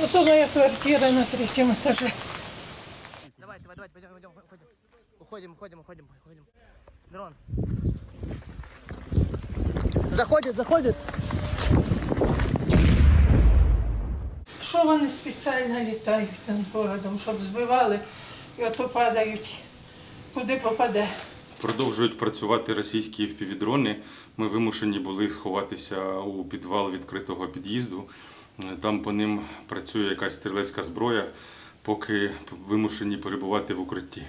Ото моя квартира на третьому этаже. Давай, давай, давай, пойдем, пойдем, уходим. Уходим, уходим, уходим, уходим. Дрон. Заходит, заходит. Що вони спеціально літають над городом, щоб збивали і ото падають, куди попаде. Продовжують працювати російські впівдрони. Ми вимушені були сховатися у підвал відкритого під'їзду. Там по ним працює якась стрілецька зброя, поки вимушені перебувати в укритті.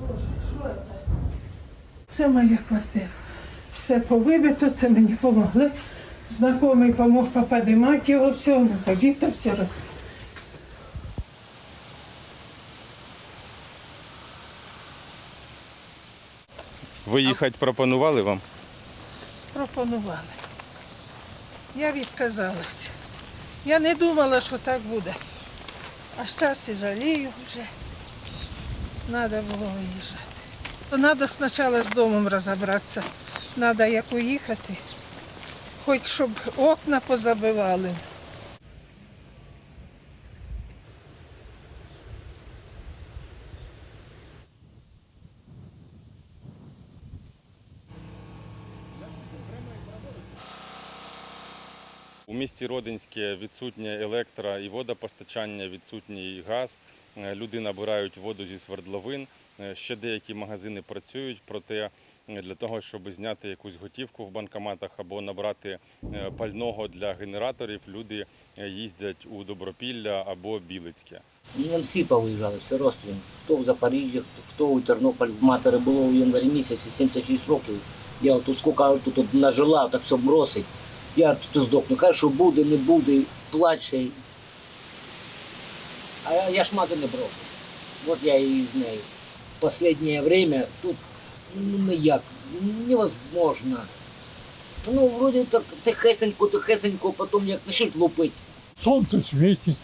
Боже, що це? Це моя квартира. Все повибито, це мені допомогли. Знайомий помог поподимати його все, на побіто все роз. Виїхати пропонували вам? Пропонували. Я відказалася. Я не думала, що так буде. А зараз і жалію вже. Треба було виїжджати. Треба спочатку з домом розібратися. Треба як уїхати. Хоч щоб окна позабивали. У місті Родинське відсутнє електро і водопостачання, відсутній газ. Е, Люди набирають воду зі свердловин. Е, Ще деякі магазини працюють, проте е, для того, щоб зняти якусь готівку в банкоматах або набрати пального для генераторів, люди їздять у Добропілля або Білицьке. Ми всі повиїжджали, всі родственники. Хто в Запоріжжі, хто у Тернополь, в матері було у январі місяці 76 років. Я тут скільки тут нажила, так все бросить Я тут здохну. Каже, що буде, не буде, плаче. А я, я ж мати не брошу. От я і з нею. Последнее время тут ну ніяк, невозможно. Ну, вроде так тихесенько, тихесенько, потім як почнуть лупити. Солнце светит,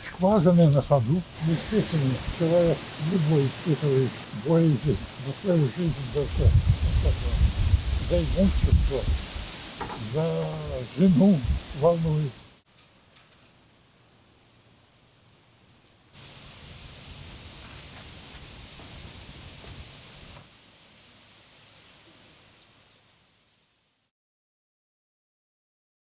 скважины на ходу. Естественно, человек любой испытывает боязнь за свою жизнь, за все. За имущество, за жену волнуется.